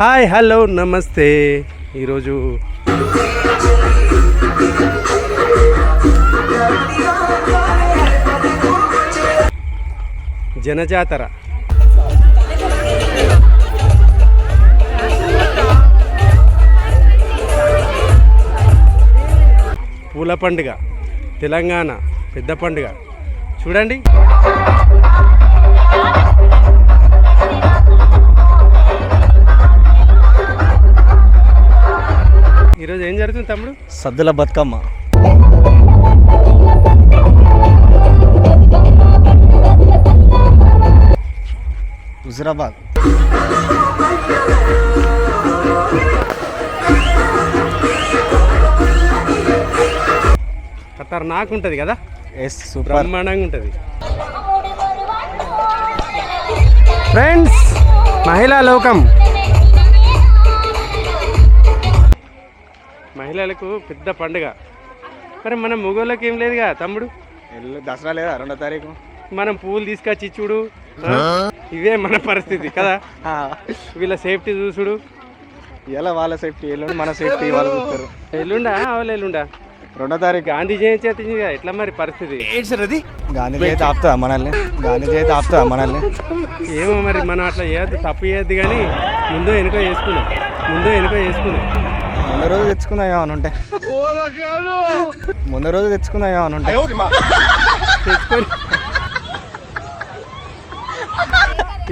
Hi hello నమస్తే. ఈరోజు జనజాతర. పూల పండుగ తెలంగాణ పెద్ద పండుగ. చూడండి. తమ్ముడు? సద్దుల బతుకమ్మ. హుజరాబాద్. ఖతర్నాక్ ఉంటుంది కదా? ఎస్ బ్రహ్మాండంగా ఉంటుంది. ఫ్రెండ్స్ మహిళా లోకం. మహిళలకు పెద్ద పండుగ. మరి మన మొగోళ్ళకి ఏం లేదుగా తమ్ముడు? ఎల్లు దసరా లేదా? రెండో తారీఖు. మనం పువ్వులు తీసుకొచ్చి చూడు? ఇవే మన పరిస్థితి కదా? వీళ్ళ సేఫ్టీ చూసుడు. ఇలా వాళ్ళ సేఫ్టీ? ఎల్లుండి మన సేఫ్టీ వాళ్ళు చూస్తారు. ఎల్లుండా? అవలు ఎల్లుండా? రెండో తారీఖు. గాంధీ జయంతి వచ్చింది కదా, ఎట్లా మరి పరిస్థితి? గాంధీ జయంతి ఆపుతా మనల్ని? గాంధీ జయంతి ఆపుతా మనల్ని? ఏమో మరి మనం అట్లా చేయొద్దు తప్పు చేయొద్దు కానీ ముందు వెనుక చేసుకున్నాం. ముందు వెనుక చేసుకున్నాం. ముందు రోజు తెచ్చుకుందాం అని ఉంటే. ముందు రోజు తెచ్చుకుందాం అని ఉంటే. తెచ్చుకొని.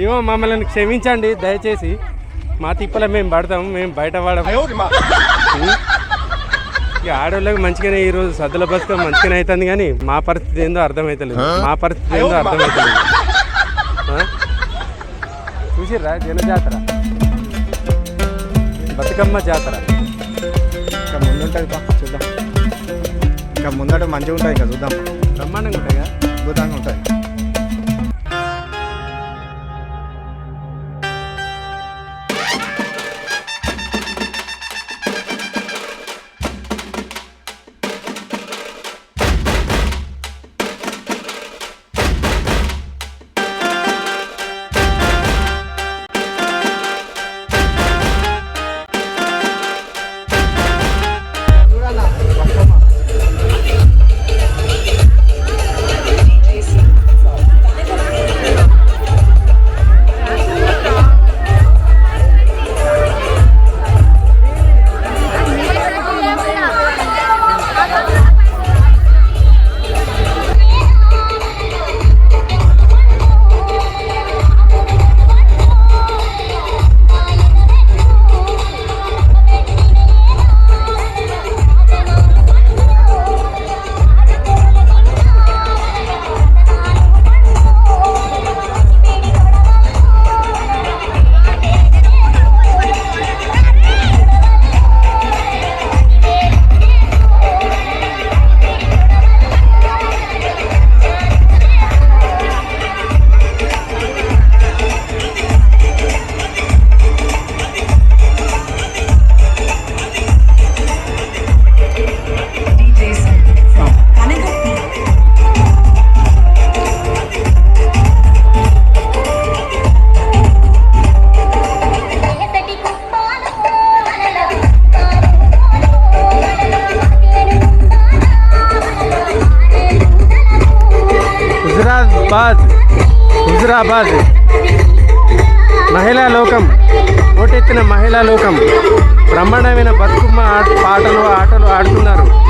ఏమో మమ్మల్ని క్షమించండి దయచేసి. మా తిప్పల మేము పడతాం మేము బయట పడము ఇక ఆడవాళ్ళకి మంచిగానే ఈరోజు సద్దుల బతుకం మంచిగానే అవుతుంది కానీ మా పరిస్థితి ఏందో అర్థమవుతలేదు మా పరిస్థితి ఏందో అర్థమవుతలేదు చూసిర్రా చూసిర్రా జనజాతర? బతుకమ్మ జాతర. పా చూద్దాం. ఇంకా ముందట మంచిగా ఉంటుంది ఇంకా చూద్దాం. బ్రహ్మాండంగా ఉంటాయి కదా? అద్భుతంగా ఉంటుంది హుజురాబాద్. మహిళా లోకం. పోటెత్తిన మహిళా లోకం. బ్రహ్మాండమైన బతుకమ్మ ఆట పాటలు ఆటలు ఆడుతున్నారు.